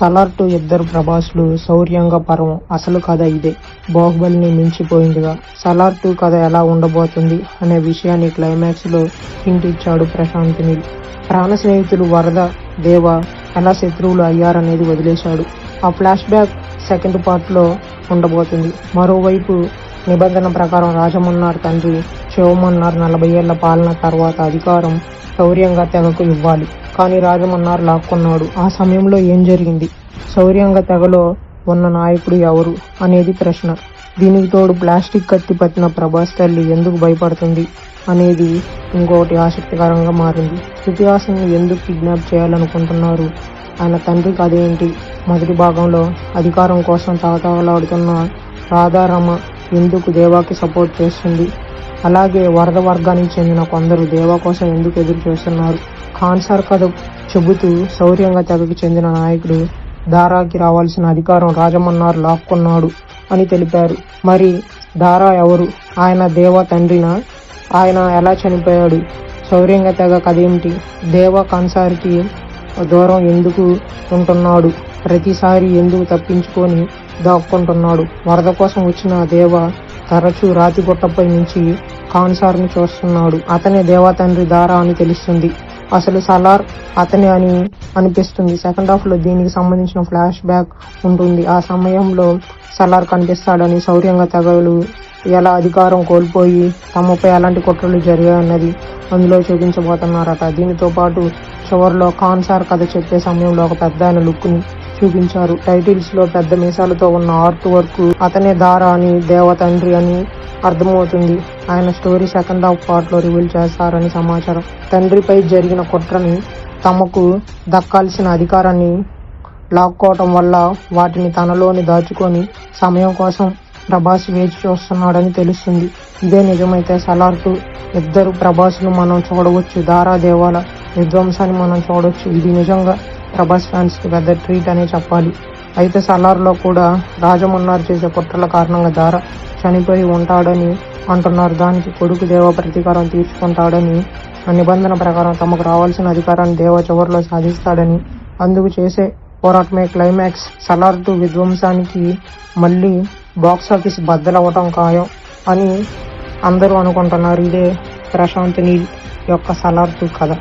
Salaar to ఇద్దరు ప్రభాస్లు శౌర్యంగా పర్వం అసలు కథ ఇదే. బాహుబలిని మించిపోయిందిగా. సలార్ టూ కథ ఎలా ఉండబోతుంది అనే విషయాన్ని క్లైమాక్స్లో హింట్ ఇచ్చాడు ప్రశాంత్ నీల్ ప్రాణ స్నేహితులు వరద దేవ ఎలా శత్రువులు అయ్యారనేది వదిలేశాడు. ఆ ఫ్లాష్ బ్యాక్ సెకండ్ పార్ట్లో ఉండబోతుంది. మరోవైపు నిబంధన ప్రకారం రాజమన్నార్ తండ్రి శివమన్నార్ నలభై ఏళ్ళ పాలన తర్వాత అధికారం శౌర్యంగా తెగకు ఇవ్వాలి. కానీ రాజమన్నార్ లాక్కున్నాడు. ఆ సమయంలో ఏం జరిగింది? శౌర్యంగ తెగలో ఉన్న నాయకుడు ఎవరు? అనేది ప్రశ్న. దీనికి తోడు ప్లాస్టిక్ కత్తి పట్టిన ప్రభాస్ తల్లి ఎందుకు భయపడుతుంది? అనేది ఇంకోటి ఆసక్తికరంగా మారింది. శృతిహాసన్ ఎందుకు కిడ్నాప్ చేయాలనుకుంటున్నారు? ఆయన తండ్రి కథ ఏంటి? మొదటి భాగంలో అధికారం కోసం తహతహలాడుతున్న రాధారమ ఎందుకు దేవాకి సపోర్ట్ చేస్తుంది? అలాగే వరద వర్గానికి చెందిన కొందరు దేవా కోసం ఎందుకు ఎదురు చూస్తున్నారు? ఖాన్సార్ కథ చెబుతూ శౌర్యంగా తెగకు చెందిన నాయకుడు దారాకి రావాల్సిన అధికారం రాజమన్నారు లాక్కున్నాడు అని తెలిపారు. మరి దారా ఎవరు? ఆయన దేవ తండ్రినా? ఆయన ఎలా చనిపోయాడు? శౌర్యంగా తెగ కథ ఏమిటి? దేవ కాన్సార్కి దూరం ఎందుకు ఉంటున్నాడు? ప్రతిసారి ఎందుకు తప్పించుకొని దాక్కుంటున్నాడు? వరద కోసం వచ్చిన దేవ తరచూ రాతి గుట్టపై నుంచి కాన్సార్ని చూస్తున్నాడు. అతనే దేవా తండ్రి దారా అని తెలుస్తుంది. అసలు సలార్ అతనే అని అనిపిస్తుంది. సెకండ్ హాఫ్లో దీనికి సంబంధించిన ఫ్లాష్ బ్యాక్ ఉంటుంది. ఆ సమయంలో సలార్ కనిపిస్తాడని శౌర్యంగా తెగలు ఎలా అధికారం కోల్పోయి తమపై ఎలాంటి కుట్రలు జరిగాయన్నది అందులో చూపించబోతున్నారట. దీనితో పాటు చివరిలో ఖాన్సార్ కథ చెప్పే సమయంలో ఒక పెద్ద ఆయన లుక్ని చూపించారు. టైటిల్స్లో పెద్ద మీసాలతో ఉన్న ఆర్ట్ వర్క్ అతనే దార అని దేవ తండ్రి అని అర్థమవుతుంది. ఆయన స్టోరీ సెకండ్ హాఫ్ పార్ట్లో రివీల్ చేస్తారని సమాచారం. తండ్రిపై జరిగిన కుట్రని తమకు దక్కాల్సిన అధికారాన్ని లాక్కోవటం వల్ల వాటిని తనలోని దాచుకొని సమయం కోసం ప్రభాస్ వేచి చూస్తున్నాడని తెలుస్తుంది. ఇదే నిజమైతే సలార్టు ఇద్దరు ప్రభాస్ను మనం చూడవచ్చు. దారా దేవాల విధ్వంసాన్ని మనం చూడవచ్చు. ఇది నిజంగా ప్రభాస్ ఫ్యాన్స్కి పెద్ద ట్రీట్ అనే చెప్పాలి. అయితే సలార్లో కూడా రాజమన్నార్ చేసే కుట్రల కారణంగా దార చనిపోయి ఉంటాడని అంటున్నారు. దానికి కొడుకు దేవ ప్రతీకారం తీర్చుకుంటాడని ఆ నిబంధన ప్రకారం తమకు రావాల్సిన అధికారాన్ని దేవ చివరిలో సాధిస్తాడని అందుకు చేసే పోరాటమే క్లైమాక్స్ సలార్ టు విధ్వంసానికి మళ్ళీ బాక్స్ ఆఫీస్ బద్దలవ్వటం ఖాయం అని అందరూ అనుకుంటున్నారు. ఇదే ప్రశాంత్ నీల్ యొక్క సలార్ టు కథ.